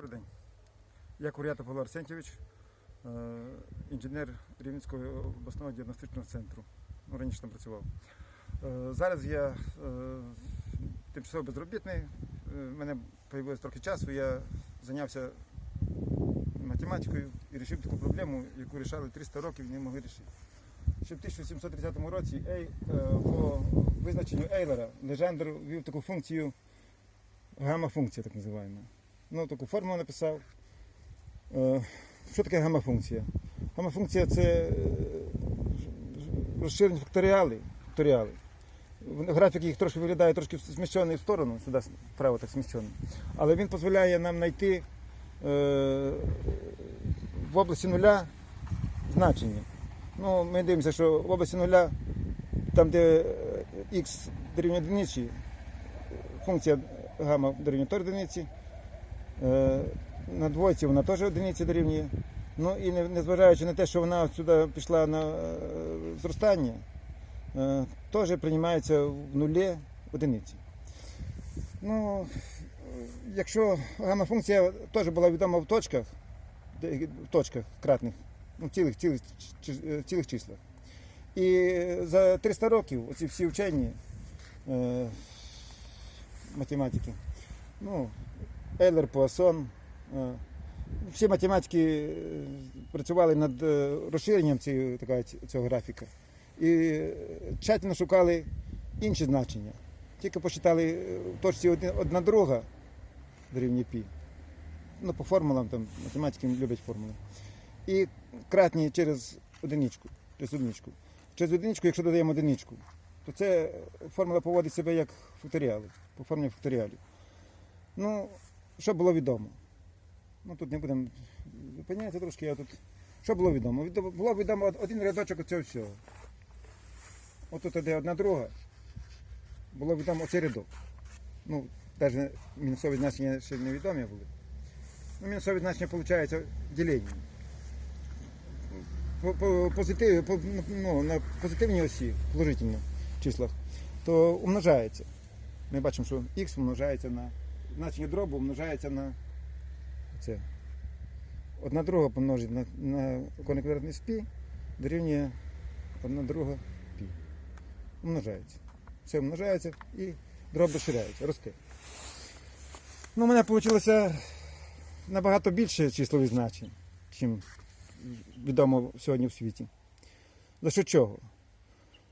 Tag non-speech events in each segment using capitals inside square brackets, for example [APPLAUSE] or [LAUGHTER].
Добрий день. Я Курята Павло Арсентьович, е, інженер Рівненського обласного діагностичного центру. Ну, раніше там працював. Е, Зараз я е, тимчасово безробітний. В мене з'явилось трохи часу. Я зайнявся математикою і вирішив таку проблему, яку вирішали 300 років і не могли вирішити. Ще в 1730 році Ей, по визначенню Ейлера Лежандр ввів таку функцію гамма-функція, так називаємо. Ну, таку формулу написав. Е, Що таке гамма-функція? Гамма-функція це е, розширені факторіали. факторіали. Графік їх трошки виглядає трошки зміщений в сторону, сюди вправо так зміщений. Але він дозволяє нам знайти е, в області нуля значення. Ну, ми дивимося, що в області нуля, там, де х дорівнює одиниці, функція гамма дорівнює одиниці. Е, На двойці вона теж одиниці дорівнює. Ну і незважаючи на те, що вона сюди пішла на е, зростання, е, теж приймається в нулі одиниці. Ну, якщо гамма-функція теж була відома в точках, в точках кратних, ну, в цілих, цілих, е, цілих числах. І за 300 років оці всі вчені е, математики, ну, Ейлер, Пуассон, е, всі математики е, працювали над е, розширенням цього графіка і тщательно шукали інші значення. Тільки посчитали в точці одна друга дорівнює пі. Ну, по формулам там математики люблять формули. І кратні через одиничку. Через одиничку. Через одиничку, якщо додаємо одиничку, то це формула поводить себе як факторіали, по формі факторіалів. Ну, що було відомо? Ну тут не будемо зупинятися трошки, я тут. Що було відомо? Було відомо один рядочок оцього всього. Отут іде одна друга. Було відомо оцей рядок. Ну, навіть мінусові значення ще невідомі були. Ну, мінусові значення виходить ділення. По, по, позитив, по, ну, на позитивній осі, положительно числах, то умножається. Ми бачимо, що х умножається на значення дробу умножається на це. Одна друга помножить на, на корінь квадратний пі, дорівнює одна друга пі. Умножається. Все умножається і дроб розширяється, росте. Ну, у мене вийшло набагато більше числових значень, чим відомо сьогодні в світі. За що чого?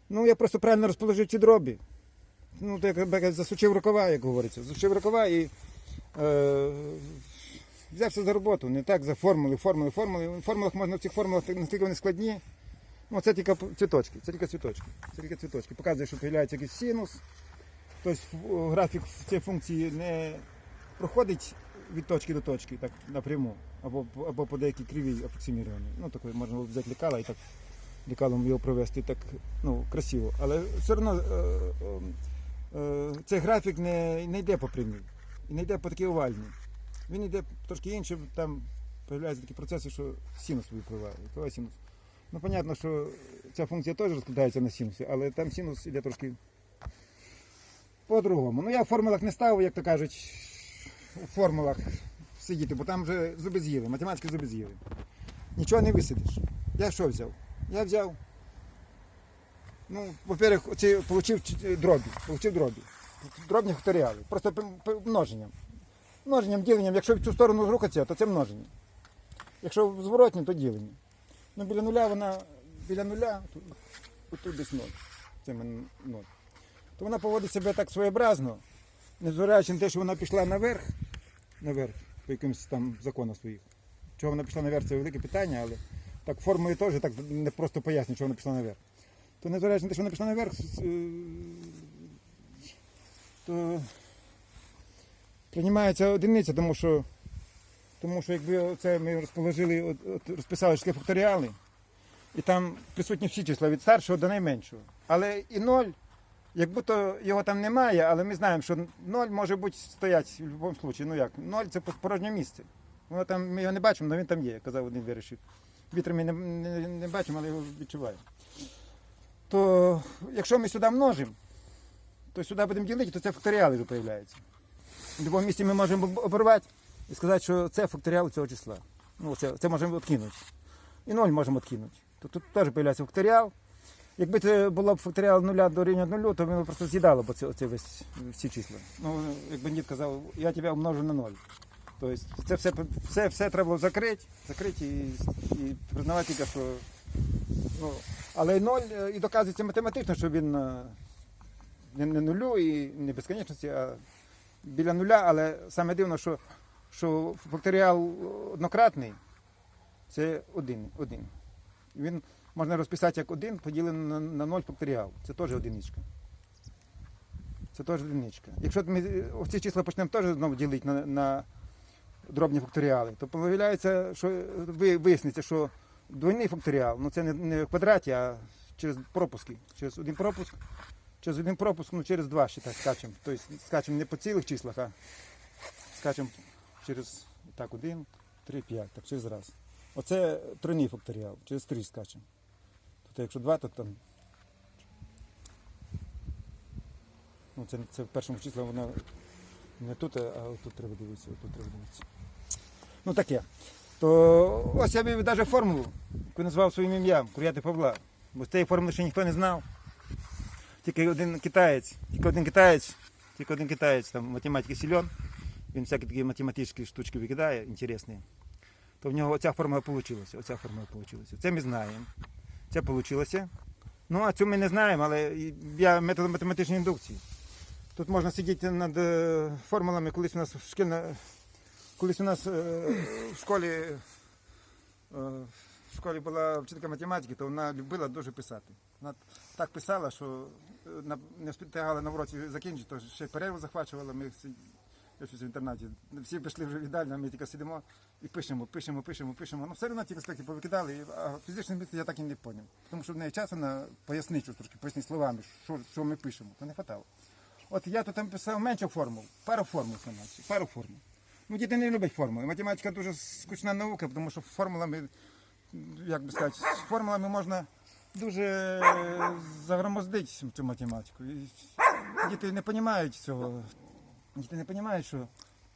Ну, я просто правильно розположив ці дробі. Ну, як засучив рукава, як говориться. Засучив рукава і е, взявся за роботу. Не так за формули, формули, формули. В формулах можна в цих формулах наскільки вони складні. Ну, це тільки цвіточки, це тільки цвіточки. Це тільки цвіточки. Показує, що з'являється якийсь синус. Тобто графік цій функції не проходить від точки до точки так напряму, або, або по деякій кривій апроксимірованій. Ну, такий можна взяти лікала і так лікалом його провести так ну, красиво. Але все одно е, е, цей графік не, не йде по прямій, і не йде по такій овальній. Він йде трошки іншим, там з'являються такі процеси, що синус випливає. синус. Ну, понятно, що ця функція теж розкладається на синуси, але там синус йде трошки по-другому. Ну я в формулах не ставив, як то кажуть, у формулах сидіти, бо там вже зуби з'їли, математики зуби з'їли. Нічого не висидиш. Я що взяв? Я взяв. Ну, во-первых, получив дробі. Получив дробі. Дробні факторіали. Просто множенням. Множенням, діленням. Якщо в цю сторону рухатися, то це множення. Якщо в то ділення. Ну, біля нуля вона біля нуля, тут, десь ноль. Це ноль. То вона поводить себе так своєобразно, незважаючи на те, що вона пішла наверх, наверх, по якимось там законам своїх. Чого вона пішла наверх, це велике питання, але так формулою теж так не просто пояснює, чого вона пішла наверх. То незважаючи на те, що вона пішла наверх, е, то приймається одиниця, тому що, тому що якби це ми розположили, от, от, розписали число факторіали, і там присутні всі числа від старшого до найменшого. Але і ноль, як будто його там немає, але ми знаємо, що ноль може бути стоять в будь-якому випадку. Ну як? Ноль це порожнє місце. Воно там, ми його не бачимо, але він там є, казав один вирішив. Вітер ми не, не, не бачимо, але його відчуваємо. То якщо ми сюди множимо, то сюди будемо ділити, то це факторіали вже з'являються. В будь-якому місці ми можемо оборвати і сказати, що це факторіал цього числа. Ну, це, це можемо відкинути. І 0 можемо відкинути. То тут теж з'являється факторіал. Якби це було б факторіал 0 до рівня 0, то воно просто з'їдало б оце весь, всі числа. Ну, якби дід казав, я тебе умножу на 0. Тобто це все, все, все треба закрити, закрити і, і признавати що. Ну, але і 0 е, і доказується математично, що він е, не, не нулю і не безконечності, а біля нуля, але саме дивно, що, що факторіал однократний це один. один. Він можна розписати як один поділений на, на 0 факторіал. Це теж одиничка. Це теж одиничка. Якщо ми е, ці числа почнемо теж знову ділити на, на дробні факторіали, то виявляється, що ви виясниться, що двойний факторіал, ну це не, не в квадраті, а через пропуски. Через один пропуск, через один пропуск, ну через два ще так скачемо. Тобто скачемо не по цілих числах, а скачемо через так, один, три, п'ять, так через раз. Оце тройний факторіал, через три скачемо. Тобто якщо два, то там. Ну, це, це в першому числі воно не тут, а тут треба дивитися, тут треба дивитися. Ну таке. То ось я вивів навіть формулу, яку назвав своїм ім'ям, Кур'яти Павла. Бо з цієї формули ще ніхто не знав. Тільки один китаєць, тільки один китаєць, тільки один китаєць, там математики сильон, він всякі такі математичні штучки викидає, інтересні. То в нього оця формула вийшла. Оця формула вийшла. Це ми знаємо. Це вийшло. Ну, а цю ми не знаємо, але я методом математичної індукції. Тут можна сидіти над е, формулами, колись у нас шкільна, колись у нас е, в школі, е, в школі була вчителька математики, то вона любила дуже писати. Вона так писала, що е, не встигала на уроці закінчити, то ще перерву захвачувала. Ми всі, я щось в інтернаті. Всі пішли вже в їдальню, а ми тільки сидимо і пишемо, пишемо, пишемо, пишемо. Ну все одно ті аспекти повикидали, а фізичний місце я так і не зрозумів. Тому що в неї часу на пояснити щось трошки, пояснити словами, що, що ми пишемо, то не хватало. От я тут там писав менше формул, пару формул пару формул. Ну, діти не люблять формули. Математика дуже скучна наука, тому що формулами, як би сказати, з формулами можна дуже загромоздити цю математику. І діти не розуміють цього. Діти не розуміють, що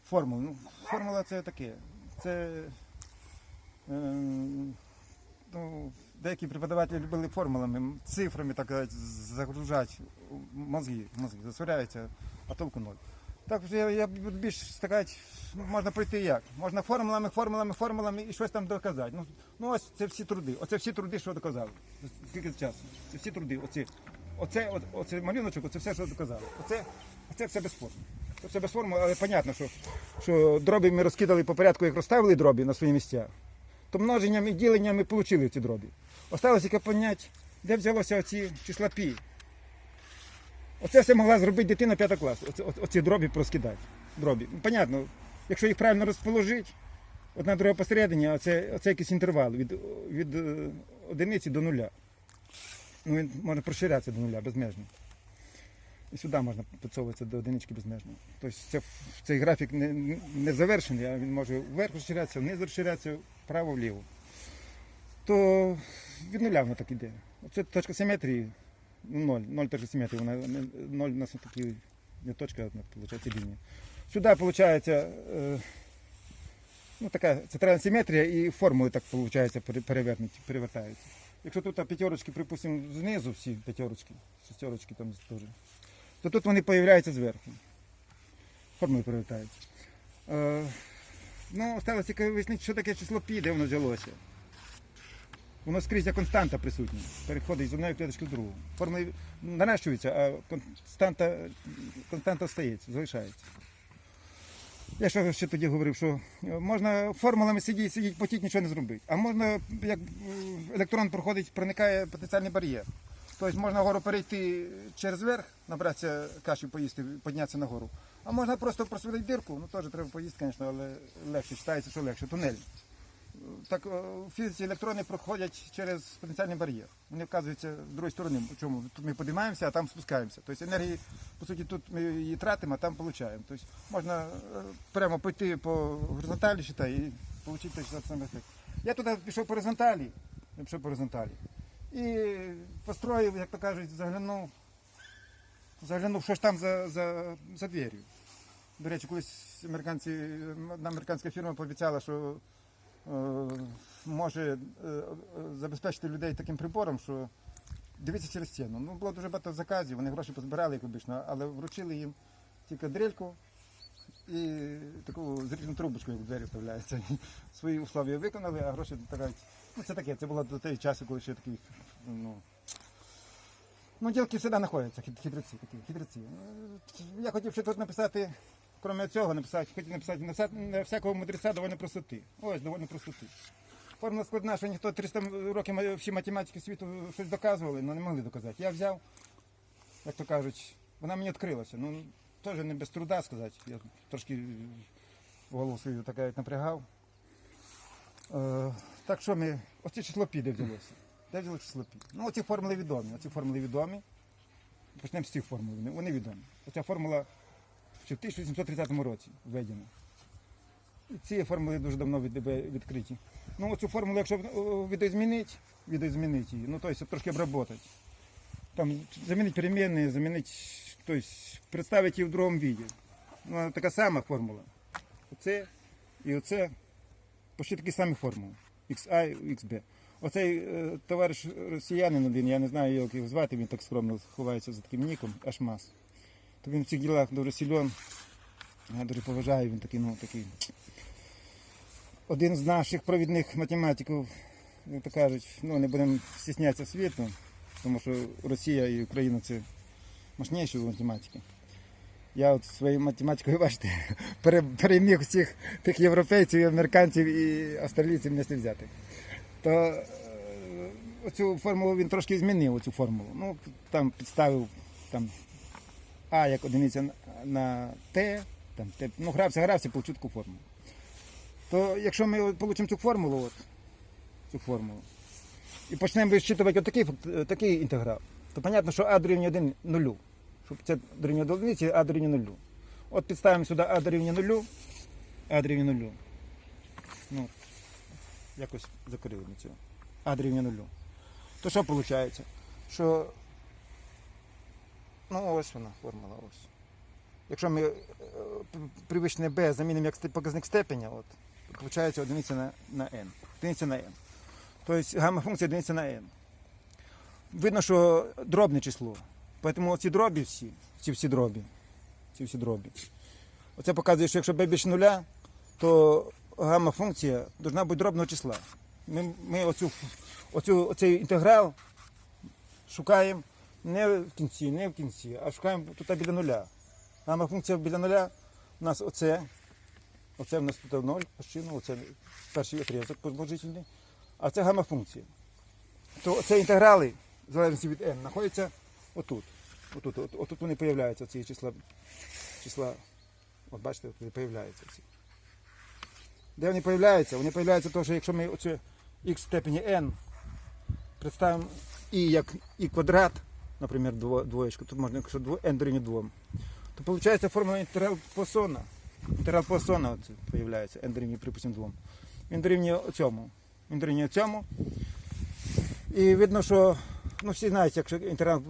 формула. Ну, формула це таке. Це ем, ну, деякі преподавателі любили формулами, цифрами так загружати мозги, мозги засоряються, а толку ноль. Так я, я більш сказати, можна пройти як? Можна формулами, формулами, формулами і щось там доказати. Ну, ну ось це всі труди. Оце всі труди, що доказали. Скільки часу? Це всі труди. Оці, оце, от, оце малюночок, оце все, що доказали. Оце, оце все без форми. Це все без форми, але зрозуміло, що, що дроби ми розкидали по порядку, як розставили дроби на свої місця, то множенням і діленням ми отримали ці дроби. Осталось тільки поняти, де взялося оці числа пі. Оце все могла зробити дитина 5 класу. Оце, оце- оці дробі проскидати. Дробі. Ну, понятно, якщо їх правильно розположити, одна друга посередині, а це, оце якийсь інтервал від, від е, одиниці до нуля. Ну, він може розширятися до нуля безмежно. І сюди можна підсовуватися до одинички безмежно. Тобто це, цей графік не, не завершений, а він може вверх розширятися, вниз розширятися, вправо-вліво. То від нуля воно так іде. Це точка симетрії ноль, ноль точка симетрії, вона не- у нас такі не точка, а виходить лінія. Сюди виходить е, ну, така центральна симетрія і формули так виходить, перевертаються. Якщо тут п'ятерочки, припустимо, знизу всі п'ятерочки, шестерочки там теж, то тут вони з'являються зверху. Формули перевертаються. Е, ну, сталося вияснити, що таке число пі, де воно взялося. Воно скрізь як константа присутня, переходить з одної клеточки в другу. Формули наращуються, а константа, константа стається, залишається. Я що ще тоді говорив, що можна формулами сидіти, сидіти, потіть, нічого не зробити. А можна, як електрон проходить, проникає потенціальний бар'єр. Тобто можна гору перейти через верх, набратися каші поїсти, піднятися на гору. А можна просто просвітити дирку, ну теж треба поїсти, звісно, але легше, вважається, що легше, тунель. Так е, в фізиці електрони проходять через потенціальний бар'єр. Вони вказуються з другої сторони. Чому? Тут ми підіймаємося, а там спускаємося. Тобто енергії, по суті, тут ми її тратимо, а там отримуємо. Тобто можна е, прямо пойти по горизонталі считай, і отримати той самий ефект. Я туди пішов по горизонталі, я пішов по горизонталі. І построїв, як то кажуть, заглянув, заглянув, що ж там за, за, за дверю. До речі, колись американці, американська фірма пообіцяла, що е, може е, е, забезпечити людей таким прибором, що дивіться через стіну. Ну, було дуже багато заказів, вони гроші позбирали, як обично, але вручили їм тільки дрельку і таку зрізну трубочку, як в двері вставляється. Свої условия виконали, а гроші так, ну це таке, це було до того часу, коли ще такі, ну, ну ділки завжди знаходяться, хит- хитреці такі, хитреці. Е, Я хотів ще тут написати, крім цього, написати, хотів написати, на всякого мудреця доволі простоти. Ось, доволі простоти. Формула складна, що ніхто 300 років всі математики світу щось доказували, але не могли доказати. Я взяв, як то кажуть, вона мені відкрилася. Ну, теж не без труда сказати. Я трошки голову свою така як напрягав. Е, так що ми, оце число пі де взялося. Де взяло число пі? Ну, оці формули відомі. Оці формули відомі. Почнемо з цих формул. Вони відомі. Оця формула в 1830 році введена. І ці формули дуже давно від- відкриті. Ну, оцю формулу, якщо е, відозмінити, відозмінити її, ну, тобто трошки обработати. Там замінити перемінні, замінити, тобто представити її в другому віді. Ну, така сама формула. Оце і оце почти такі самі формули. XI і XB. Оцей е, товариш росіянин один, я не знаю як його звати, він так скромно ховається за таким ніком, Ашмас. То він в цих ділах дуже сильон. Я дуже поважаю, він такий, ну, такий. Один з наших провідних математиків, як то кажуть, ну не будемо стіснятися світу, тому що Росія і Україна це мощніші в математиці. Я от своєю математикою, бачите, [LAUGHS] переміг всіх тих європейців, і американців і австралійців місце взяти. То е, оцю формулу він трошки змінив, оцю формулу. Ну, там підставив там, А як одиниця на- на Т, там, Т, ну грався, грався, получив таку формулу. То якщо ми отримаємо цю формулу, от, цю формулу, і почнемо вичитувати отакий, такий інтеграл, то зрозуміло, що А дорівнює 1 нулю. Щоб це дорівнює до одиниці, А дорівнює нулю. От підставимо сюди А дорівнює нулю, А дорівнює нулю. Ну, якось закрили ми цього. А дорівнює нулю. То що виходить? Що ну ось вона, формула ось. Якщо ми е, привичне b замінимо як показник степеня, от, виходить одиниця на, на n. Одиниця на n. Тобто гамма функція одиниця на n. Видно, що дробне число. Тому ці дробі всі, ці всі дробі, ці всі дробі. Оце показує, що якщо b більше нуля, то гамма функція повинна бути дробного числа. Ми, ми оцю, оцю, оцей інтеграл шукаємо не в кінці, не в кінці, а шукаємо тут біля нуля. Гамма функція біля нуля у нас оце. Оце в нас тут 0, ну, оце перший отрізок положительний. А це гамма функція. То це інтеграли, в залежності від n, знаходяться отут. Отут, от, отут вони з'являються, ці числа. числа. От бачите, от вони з'являються ці. Де вони з'являються? Вони з'являються тому, що якщо ми оце х в степені n представимо і як і квадрат, наприклад, дво- двоєчку, тут можна, якщо дво- n дорівнює 2, то виходить формула. Інтеграл Поссона з'являється, n дорівнює, припустимо, 2. Він дорівнює цьому. Він дорівнює цьому. І видно, що ну, всі знають, як інтеграл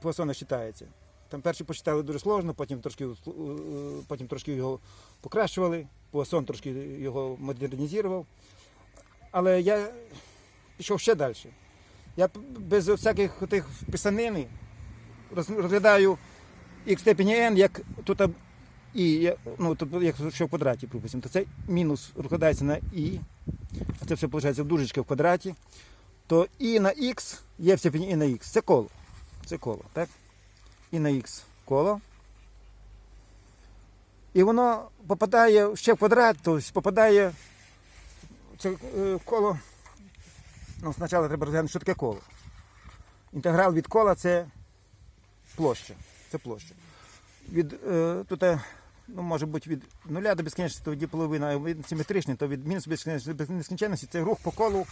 Поссона вважається. Там перші почитали дуже сложно, потім трошки, е, потім трошки його покращували, Пуассон трошки його модернізував. Але я пішов ще далі. Я без всяких тих писанини роз- розглядаю х степені n, як тут і, ну, тобто, як що в квадраті, припустимо, то це мінус розкладається на і, а це все виходить дужечка в квадраті, то і на х є в степені і на х. Це коло. Це коло, так? І на х коло. І воно попадає ще в квадрат, тобто попадає в це е, коло. Ну, спочатку треба розглянути, що таке коло. Інтеграл від кола це площа. Це площа. Від, е, тут, е, ну, може бути від нуля до безкінечності, тоді половина, а від симетричний, то від мінус безкінечності до нескінченності це рух по колу,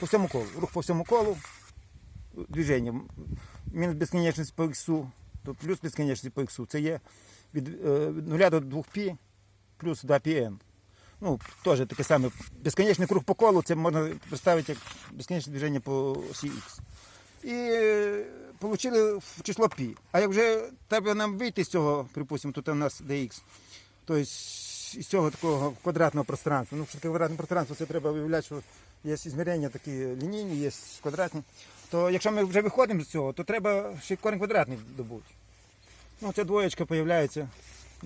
по всьому колу. Рух по всьому колу, движення. Мінус безкінечність по іксу, то плюс безкінечність по іксу. Це є від, е, від нуля до 2π плюс 2πn. Ну, теж таке саме. Безконечний круг по колу, це можна представити як безконечне движення по осі Х. І е, отримали число π. А як вже треба нам вийти з цього, припустимо, тут у нас dx, Тобто із цього такого квадратного пространства. Ну, що таке квадратне пространство, це треба виявляти, що є зміряння такі лінійні, є квадратні. То якщо ми вже виходимо з цього, то треба ще корінь квадратний добути. Ну, ця двоєчка з'являється.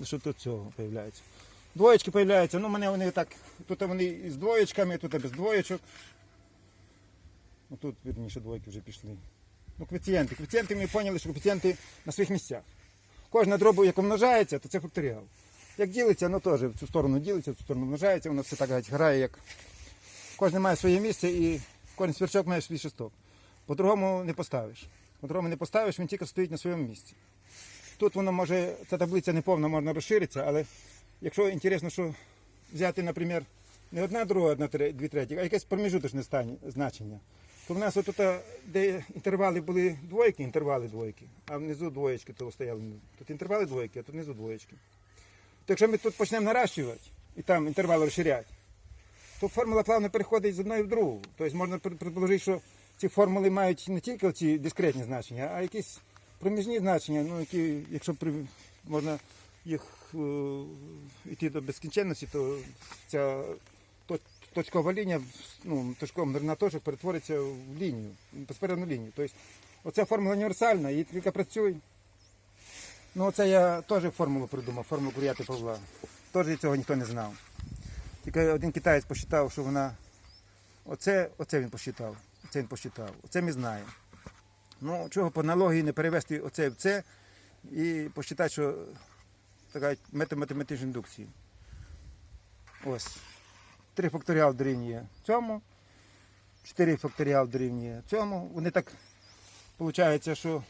Що тут цього з'являється? Двоєчки з'являються, ну, мене вони так, тут вони з двоєчками, тут без двоєчок. Ну тут, вірніше, двойки вже пішли. Ну, коефіцієнти. Коефіцієнти ми поняли, що коефіцієнти на своїх місцях. Кожна дроба, як множається, то це факторіал. Як ділиться, ну теж в цю сторону ділиться, в цю сторону множається, воно все так гать, грає, як кожен має своє місце і кожен сверчок має свій шесток. По-другому не поставиш. По-другому не поставиш, він тільки стоїть на своєму місці. Тут воно може, ця таблиця не повна, можна розширитися, але якщо інтересно, що взяти, наприклад, не одна друга, одна дві треті, а якесь проміжуточне значення. То в нас отут, де інтервали були двойки, інтервали двойки, а внизу двоєчки то стояли. Тут інтервали двойки, а тут внизу двоєчки. То якщо ми тут почнемо наращувати і там інтервали розширяти, то формула плавно переходить з одної в другу. Тобто можна предположити, що ці формули мають не тільки ці дискретні значення, а якісь проміжні значення, ну, які, якщо можна їх йти до безкінченності, то ця точкова лінія, ну, точкова нервна точка перетвориться в лінію, безперервну лінію. Тобто оця формула універсальна, її тільки працює. Ну, оце я теж формулу придумав, формулу Кур'яти Павла. Теж цього ніхто не знав. Тільки один китаєць посчитав, що вона. Оце, оце він посчитав. Оце він посчитав. Оце ми знаємо. Ну, чого по аналогії не перевести оце в це і посчитати, що така метод математичної індукції. Ось. 3 факторіал дорівнює цьому. 4 факторіал дорівнює цьому. Вони так виходить, що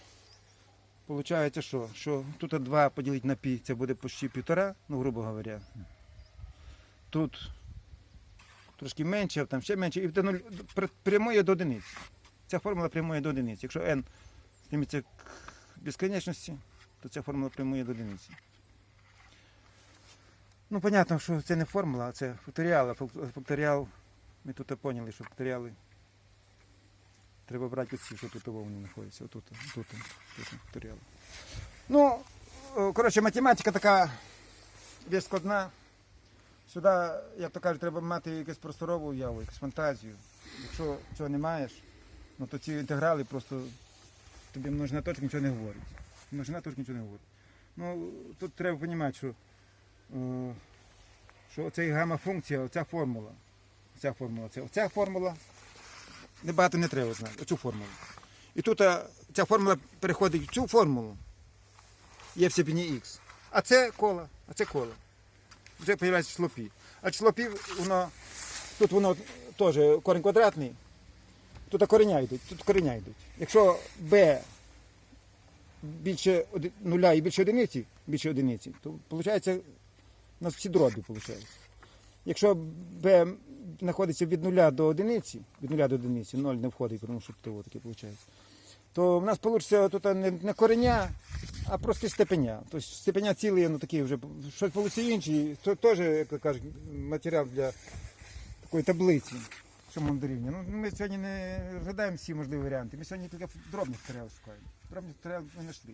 Получається, що? Що тут 2 поділити на пі, це буде почти півтора, ну, грубо говоря. Тут трошки менше, там ще менше, і нуль- прямує до одиниці. Ця формула прямує до одиниці. Якщо n стремиться к безконечності, то ця формула прямує до одиниці. Ну, понятно, що це не формула, а це факторіал. Факторіал, ми тут поняли, що факторіали треба брати оці, що тут вони знаходяться. Отут, тут, тут факторіали. Ну, коротше, математика така більш складна. Сюди, як то кажуть, треба мати якусь просторову уяву, якусь фантазію. Якщо цього не маєш, ну то ці інтеграли просто тобі множина точка нічого не говорить. Множина точка нічого не говорить. Ну, тут треба розуміти, що, е, що оця гамма-функція, оця формула. Ця формула, це, оця формула небагато не треба знати, оцю формулу. І тут ця формула переходить в цю формулу, є в степені х. А це коло, а це коло. Вже з'являється число пі. А число пі, воно, тут воно теж корінь квадратний, тут кореня йдуть, тут кореня йдуть. Якщо b більше нуля і більше одиниці, більше одиниці, то виходить, у нас всі дроби виходить. Якщо b знаходиться від нуля до одиниці, від нуля до одиниці, ноль не входить, тому що то таке виходить, то в нас вийде тут не, кореня, а просто степеня. Тобто степеня цілі, ну такі вже, щось вийде інші, то теж, як кажуть, матеріал для такої таблиці. Що ми дорівнює. Ну, ми сьогодні не розглядаємо всі можливі варіанти. Ми сьогодні тільки дробних матеріалів шукаємо. Дробних матеріалів ми знайшли.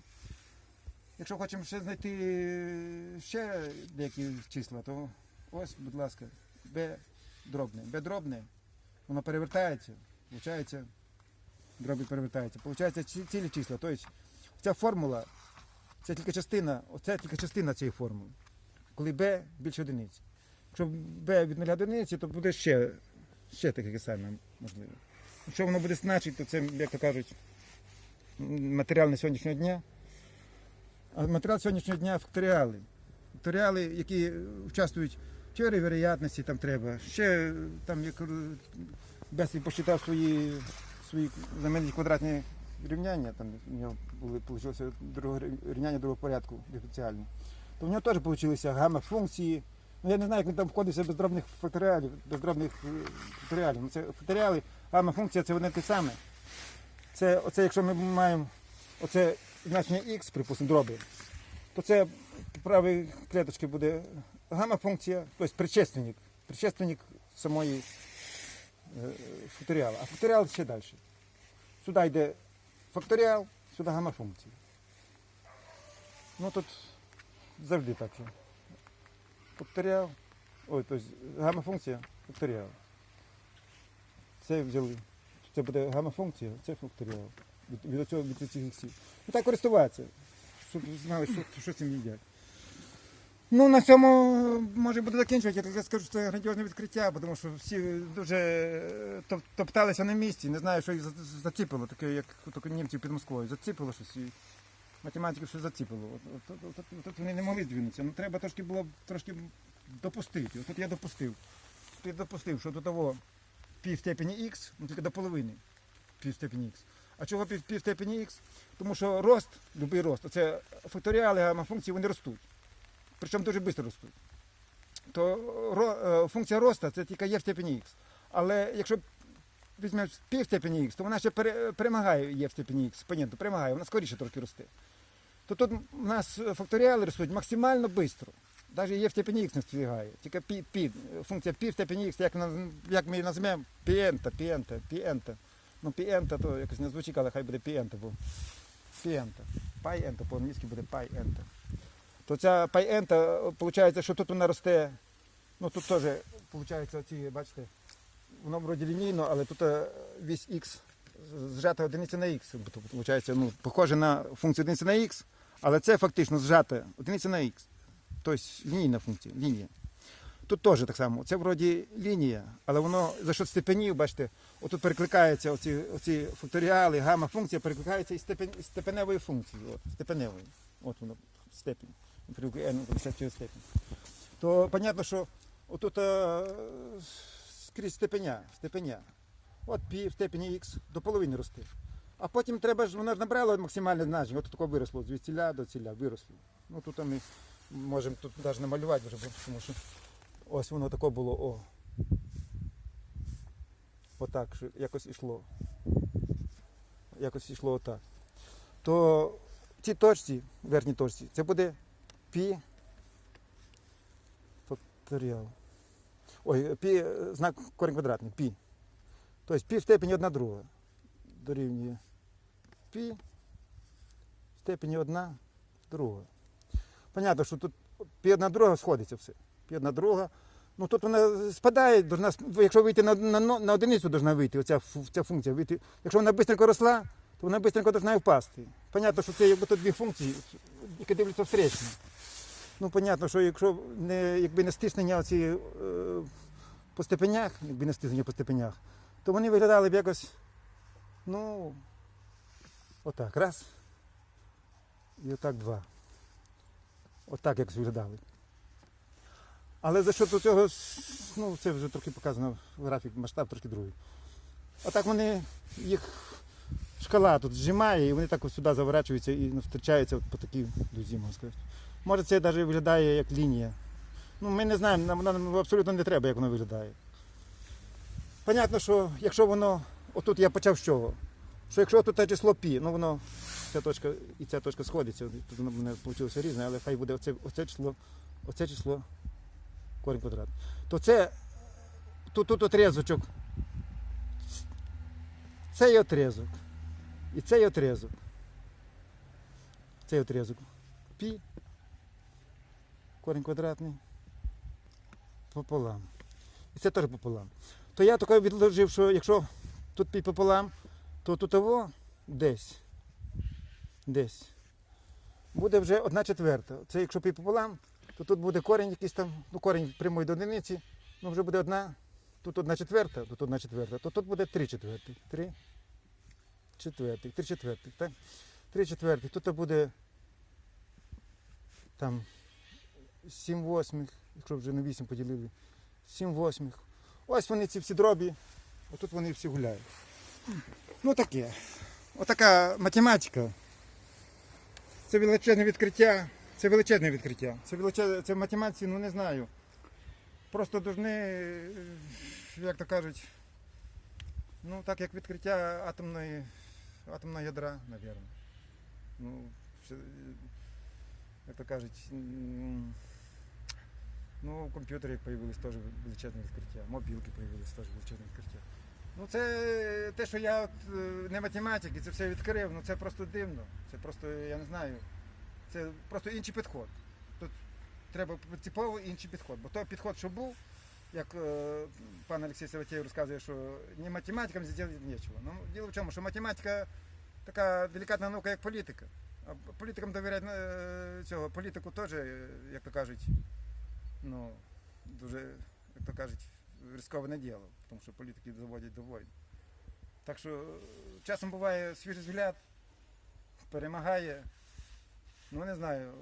Якщо хочемо ще знайти ще деякі числа, то ось, будь ласка, Б дробне. Б дробне, воно перевертається, виходить, дроби перевертаються. Получається цілі числа. Тобто ця формула, це тільки частина, оце тільки частина цієї формули. Коли Б більше одиниці. Якщо Б від 0 до одиниці, то буде ще, ще таке саме можливо. Якщо воно буде значить, то це, як то кажуть, матеріал на сьогоднішнього дня. Матеріал сьогоднішнього дня факторіали. Факторіали, які участвують в теорії вероятності, там треба. Ще там як е, Бесій посчитав свої, свої знаменні квадратні рівняння, там у нього були вийшло друге рівняння другого порядку диференціальні. То в нього теж вийшли гамма функції. Ну, я не знаю, як він там входився без дробних факторіалів, без дробних е, факторіалів. Ну, це факторіали, гамма функція це одне те саме. Це, оце, якщо ми маємо оце значення x, припустимо, дроби, то це правій клеточці буде гамма функція, тобто предшественник, предшественник самої е, факторіала. А факторіал ще далі. Сюди йде факторіал, сюди гамма функція. Ну тут завжди так. факторіал. Ой, тобто гамма-функція, факторіал. Це взяли. Це буде гамма-функція, це факторіал. Від, від цього від цих іксів. Ну так користуватися, щоб знали, що, що цим їдять. Ну, на цьому може буду закінчувати. Я тільки скажу, що це грандіозне відкриття, бо тому що всі дуже е, топ- топталися на місці, не знаю, що їх за- заціпило, таке, як німців під Москвою. Заціпило щось і математиків щось заціпило. От, от, от, от, от, от вони не могли здвинутися. Ну треба трошки було трошки допустити. От тут я допустив. Я допустив, що до того пів степені х, ну тільки до половини пів степені х. А чого пів, пів степені х? Тому що рост, будь-який рост, це факторіали гамма-функції, вони ростуть. Причому дуже швидко ростуть. То ро- е, функція росту це тільки є в степені х. Але якщо візьмемо пів степені х, то вона ще перемагає є в степені х, понятно, перемагає, вона скоріше трошки росте. То тут у нас факторіали ростуть максимально швидко. Навіть є в степені х не встигає. Тільки пі, пі, функція пів степені х, як, як ми її назвемо, піента, піента, піента. Ну, піента, то якось не звучить, але хай буде піента, бо піента. Пай-ента, по-англійськи буде пай-ента. То ця пай-ента, виходить, що тут вона росте, ну тут теж, виходить, ці, бачите, воно вроді лінійно, але тут е, вісь х зжата одиниця на х. Виходить, ну, похоже на функцію одиниця на х, але це фактично зжата одиниця на х. Тобто лінійна функція, лінія. Тут теж так само. Це вроді лінія, але воно за що степенів, бачите, отут перекликаються оці, оці факторіали, гамма функція перекликається із степен, із степеневої функції. От, степеневої. От воно через степень. То понятно, що отут е, скрізь степеня, степеня. От пів степені х до половини росте. А потім треба ж, воно ж набрало максимальне значення, от таке виросло, ціля до ціля, виросло. Ну тут ми можемо тут навіть намалювати вже, тому що ось воно таке було, о. Отак, що якось ішло. Якось ішло отак. То в цій точці, верхній точці, це буде пі факторіал. Ой, пі, е, знак корінь квадратний, пі. Тобто пі в степені одна друга дорівнює пі в степені одна друга. Понятно, що тут пі одна друга сходиться все. Пі одна друга. Ну тут вона спадає, должна, якщо вийти на, на, на одиницю, должна вийти, оця, ця функція вийти. Якщо вона швидко росла, то вона швидко должна впасти. Понятно, що це якби тут дві функції, які дивляться встречно. Ну, понятно, що якщо не, якби не стиснення оці, е, по степенях, якби не стиснення по степенях, то вони виглядали б якось, ну, отак, раз. І отак два. Отак якось виглядали. Але за що до цього, ну, це вже трохи показано, графік, масштаб трохи другий. Отак вони, їх шкала тут зжимає, і вони так сюди заворачуються і ну, втрачаються от по такій дузі, можна сказати. Може це навіть виглядає як лінія. Ну, ми не знаємо, нам, нам абсолютно не треба, як воно виглядає. Понятно, що якщо воно, отут я почав з чого? Що якщо тут те число пі, ну воно ця точка і ця точка сходиться, тут воно мене вийшло різне, але хай буде оце, оце число, оце число корінь квадрат. То це тут, тут отрезочок. Цей отрезок. І цей отрезок. Цей отрезок. Пі. Корінь квадратний. Пополам. І це теж пополам. То я таке відложив, що якщо тут пі пополам, то тут того десь. Десь. Буде вже одна четверта. Це якщо пі пополам, то тут буде корінь якийсь там, ну корінь прямої до одиниці, ну вже буде одна, тут одна четверта, тут одна четверта, то тут буде три четвертих. Три четвертих, три четвертих, так? Три четвертих. Тут буде там сім восьмих, якщо вже на вісім поділили. Сім восьмих. Ось вони ці всі дробі, отут вони всі гуляють. Ну таке. Отака математика. Це величезне відкриття. Це величезне відкриття. Це величезне, це в математиці, ну не знаю. Просто должны, е, як то кажуть, ну так як відкриття атомної, атомного ядра, мабуть. Ну, е, як то кажуть, ну, комп'ютери появились теж величезне відкриття, мобілки появились теж величезне відкриття. Ну це те, що я от, е, не математик і це все відкрив, ну це просто дивно. Це просто, я не знаю, це просто інший підход. Тут треба типово інший підход. Бо той підход, що був, як е, пан Олексій Саватєв розказує, що не математикам зробити нічого. Ну, діло в чому, що математика така делікатна наука, як політика. А політикам довіряють е, цього, політику теж, е, як то кажуть, ну, дуже, як то кажуть, ризиковане діло, тому що політики доводять до воїн. Так що е, часом буває свіжий взгляд, перемагає. Ну, не знаю,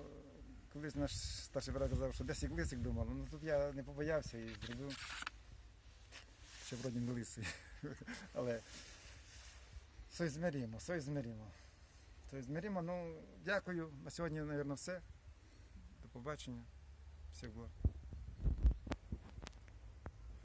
колись наш старший брат казав, що десь як лисик думав, ну тут я не побоявся і зробив. Ще вроді не лисий. [LAUGHS] Але соізміримо, соізміримо. Соізміримо. Ну, дякую. На сьогодні, мабуть, все. До побачення. Благ.